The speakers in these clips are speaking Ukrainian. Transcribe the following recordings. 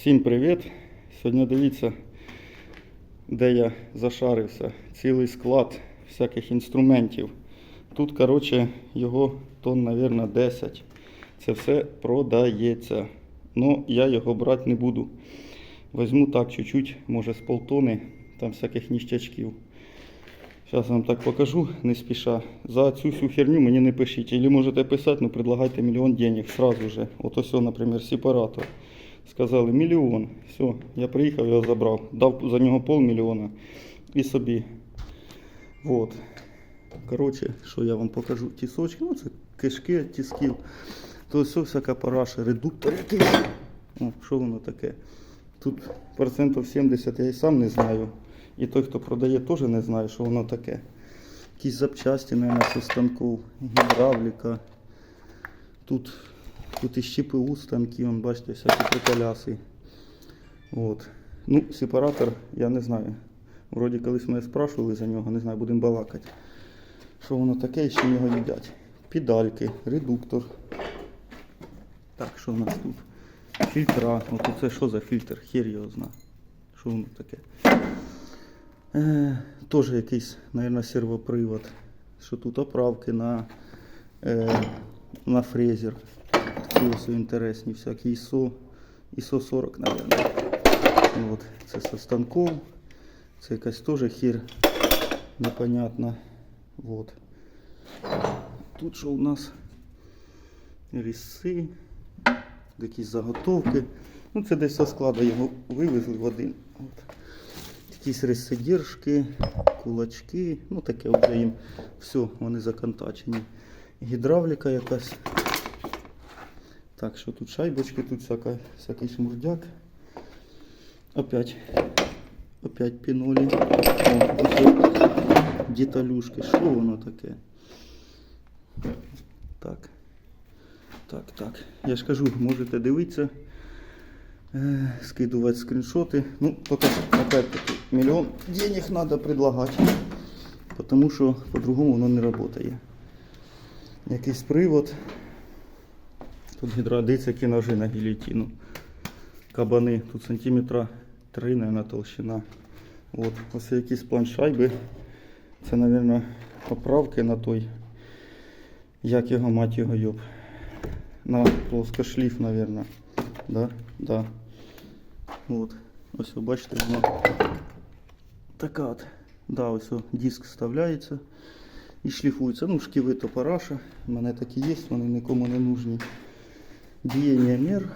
Всім привіт! Сьогодні дивіться, де я зашарився. Цілий склад всяких інструментів. Тут, коротше, його тонн, мабуть, 10. Це все продається. Ну, я його брати не буду. Возьму так чуть-чуть, може з полтони, там всяких ніщачків. Зараз вам так покажу, не спіша. За цю всю херню мені не пишіть. Или можете писати, ну предлагайте мільйон денег сразу же. От ось, наприклад, сепаратор. Сказали мільйон. Все, я приїхав, його забрав. Дав за нього полмільйона і собі. Вот. Коротше, що я вам покажу? Тісочки, ну це кишки від тисків. То все всяка параша, редуктор якийсь. О, що воно таке? Тут процентів 70 я і сам не знаю. І той, хто продає, теж не знає, що воно таке. Якісь запчасті, мабуть, зі станків, гідравліка. Тут, тут і ЩПУ станки, вон, бачите, всякі приколяси. От. Ну, сепаратор, я не знаю. Вроді колись мене спрашували за нього, не знаю, будемо балакати. Що воно таке і з чим його їдять. Педальки, редуктор. Так, що у нас тут? Фільтра. От це що за фільтр? Хер його зна. Що воно таке? Е, Теж якийсь, мабуть, сервопривод. Що тут оправки на, е, на фрезер. Ось інтересні всякі ISO. ISO 40, мабуть. От, це со станков. Це якась теж хір непонятна. Вот. Тут що у нас ріси, якісь заготовки. Ну, це десь со складу його вивезли в один. От. Якісь рисодержки, кулачки, ну таке вже їм все, вони законтачені. Гідравліка якась. Так, що тут шайбочки, тут всяка, всякий шмурдяк. Опять. Опять тут деталюшки. Що воно таке? Так. Так, так. Я ж кажу, можете дивитися, е, скидувати скріншоти. Ну, только опять-таки мільйон денег треба предлагати. Тому що по-другому воно не працює. Якийсь привод. Тут гідроадиця, які ножи на гілітину. Кабани. Тут сантиметра 3, наверное, толщина. От. Ось якісь планшайби. Це, мабуть, поправки на той. Як його мать його йоб. На плоскошліф, мабуть. Да? Да. От. Ось ви бачите, воно така от. Да, ось диск вставляється і шліфується. Ну, шківи то параша. У мене такі є, вони нікому не нужні. Діяння мер.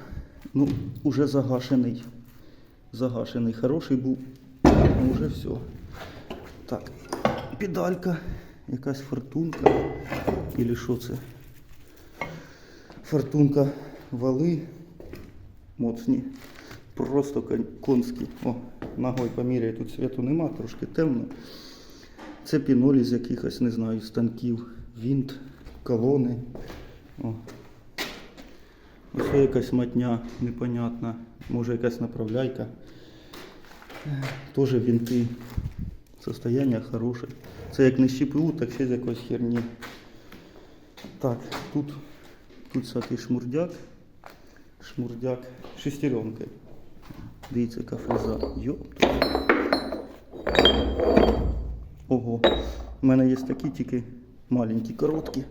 Ну, уже загашений. Загашений. Хороший був. Ну, вже все. Так, педалька, якась фортунка. Или що це? Фортунка вали моцні. Просто конські. О, ногой поміряю, тут світу нема, трошки темно. Це пінолі з якихось, не знаю, станків, вінт, колони. О. Є якась матня непонятна, може якась направляйка. Теж вінти. Состояние хороше. Це як не з так ще з якоїсь херні. Так, тут, тут всякий шмурдяк. Шмурдяк. Шестеренки. Дивіться, яка фреза. Йоп. Ого. У мене є такі тільки маленькі, короткі.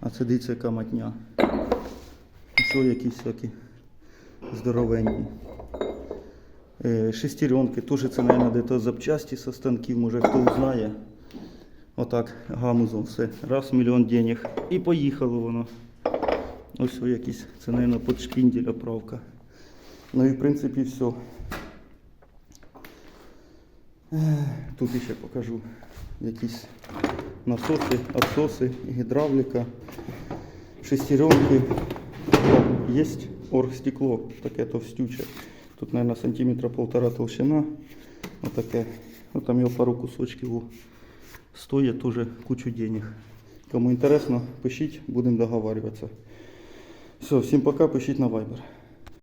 А це дивіться, яка матня. Що якісь всякі здоровенні. Шестеренки, теж це, мабуть, десь запчасті со станків, може хто знає. Отак, гамузом все. Раз мільйон денег. І поїхало воно. Ось о якісь. Це, мабуть, під шпіндель оправка. Ну і в принципі все. Тут ще покажу якісь насоси, отсоси, гідравліка, шестеренки. Є оргстекло, таке товстюче. Тут, наверное, сантиметра полтора толщина. Отаке. Ну, там його пару кусочків о, стоїть теж кучу денег. Кому інтересно, пишіть, будемо договарюватися. Все, всім пока, пишіть на Viber.